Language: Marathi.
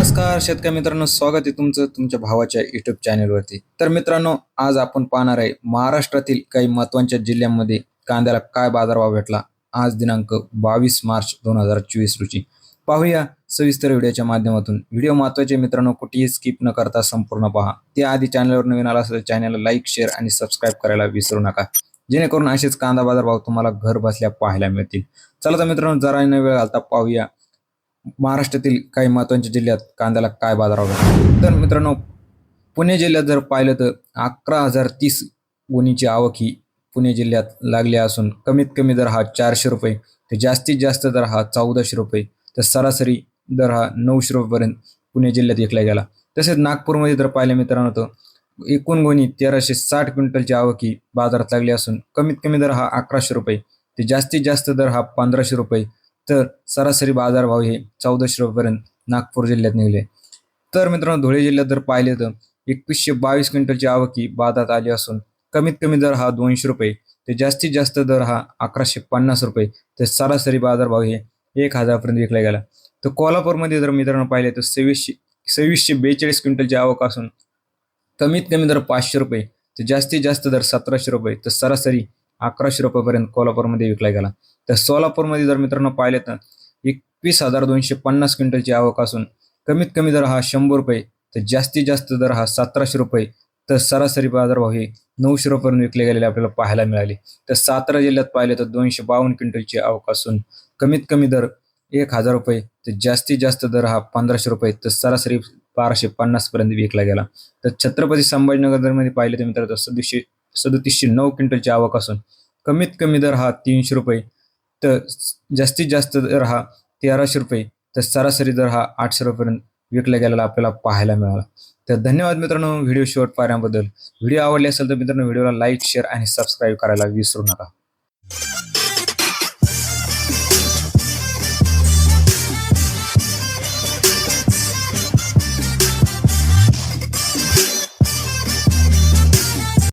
नमस्कार शेतकरी मित्रांनो स्वागत आहे तुमचं तुमच्या भावाच्या युट्यूब चॅनेलवरती तर मित्रांनो आज आपण पाहणार आहे महाराष्ट्रातील काही महत्त्वाच्या जिल्ह्यांमध्ये कांद्याला काय बाजारभाव भेटला? आज दिनांक बावीस मार्च दोन हजार चोवीस रोजी. पाहूया सविस्तर व्हिडिओच्या माध्यमातून. व्हिडिओ महत्त्वाचे मित्रांनो कुठेही स्किप न करता संपूर्ण पहा. त्याआधी चॅनलवर नवीन आला असेल चॅनलला लाईक शेअर आणि सबस्क्राईब करायला विसरू नका. जेणेकरून असेच कांदा बाजारभाव तुम्हाला घर बसल्या पाहायला मिळतील. चला तर मित्रांनो जरा न वेळ घालता पाहूया महाराष्ट्रातील काही महत्त्वाच्या जिल्ह्यात कांद्याला काय बाजारभाव भेटतो? तर मित्रांनो पुणे जिल्ह्यात जर पाहिलं तर अकरा हजार तीस गुणीची आवक ही पुणे जिल्ह्यात लागली असून कमीत कमी दर हा चारशे रुपये तर जास्तीत जास्त दर हा चौदाशे रुपये तर सरासरी दर हा नऊशे रुपयेपर्यंत पुणे जिल्ह्यात विकला गेला. तसेच नागपूरमध्ये जर पाहिलं मित्रांनो तर एकूण गुणी तेराशे साठ क्विंटलची आवक ही बाजारात लागली असून कमीत कमी दर हा अकराशे रुपये ते जास्तीत जास्त दर हा पंधराशे रुपये तर सरासरी बाजारभाव हे चौदाशे रुपयेपर्यंत नागपूर जिल्ह्यात निघले. तर मित्रांनो धुळे जिल्ह्यात जर पाहिले तर एकवीसशे बावीस क्विंटलची आवक ही बाजारात आली असून कमीत कमी दर हा दोनशे रुपये ते जास्तीत जास्त दर हा अकराशे पन्नास रुपये तर सरासरी बाजारभाव हे एक हजारपर्यंत विकला गेला. तर कोल्हापूरमध्ये जर मित्रांनो पाहिले तर सव्वीसशे सव्वीसशे बेचाळीस क्विंटलची आवक असून कमीत कमी दर पाचशे रुपये तर जास्तीत जास्त दर सतराशे रुपये तर सरासरी अकराशे रुपयेपर्यंत कोल्हापूरमध्ये विकला गेला. तर सोलापूरमध्ये जर मित्रांनो पाहिले तर एकवीस हजार दोनशे पन्नास क्विंटलची आवक असून कमीत कमी दर हा शंभर रुपये तर जास्तीत जास्त दर हा सतराशे रुपये. तर सरासरी बाजारभाव हे नऊशे रुपयापर्यंत विकले गेलेले आपल्याला पाहायला मिळाले. तर सातारा जिल्ह्यात पाहिले तर दोनशे बावन्न क्विंटलची आवक असून कमीत कमी दर एक हजार रुपये तर जास्तीत जास्त दर हा पंधराशे रुपये तर सरासरी बाराशे पन्नासपर्यंत विकला गेला. तर छत्रपती संभाजीनगरमध्ये पाहिले तर मित्रांनो सदतीसशे सदतीसशे नऊ क्विंटलची आवक असून कमीत कमी दर हा तीनशे रुपये तर जास्तीत जास्त दर हा तेराशे रुपये तर सरासरी दर हा आठशे रुपयेपर्यंत विकला गेलेला आपल्याला पाहायला मिळाला. तर धन्यवाद मित्रांनो व्हिडिओ शेवट पाहण्याबद्दल. व्हिडिओ आवडले असेल तर मित्रांनो व्हिडिओला लाईक शेअर आणि सबस्क्राईब करायला विसरू नका.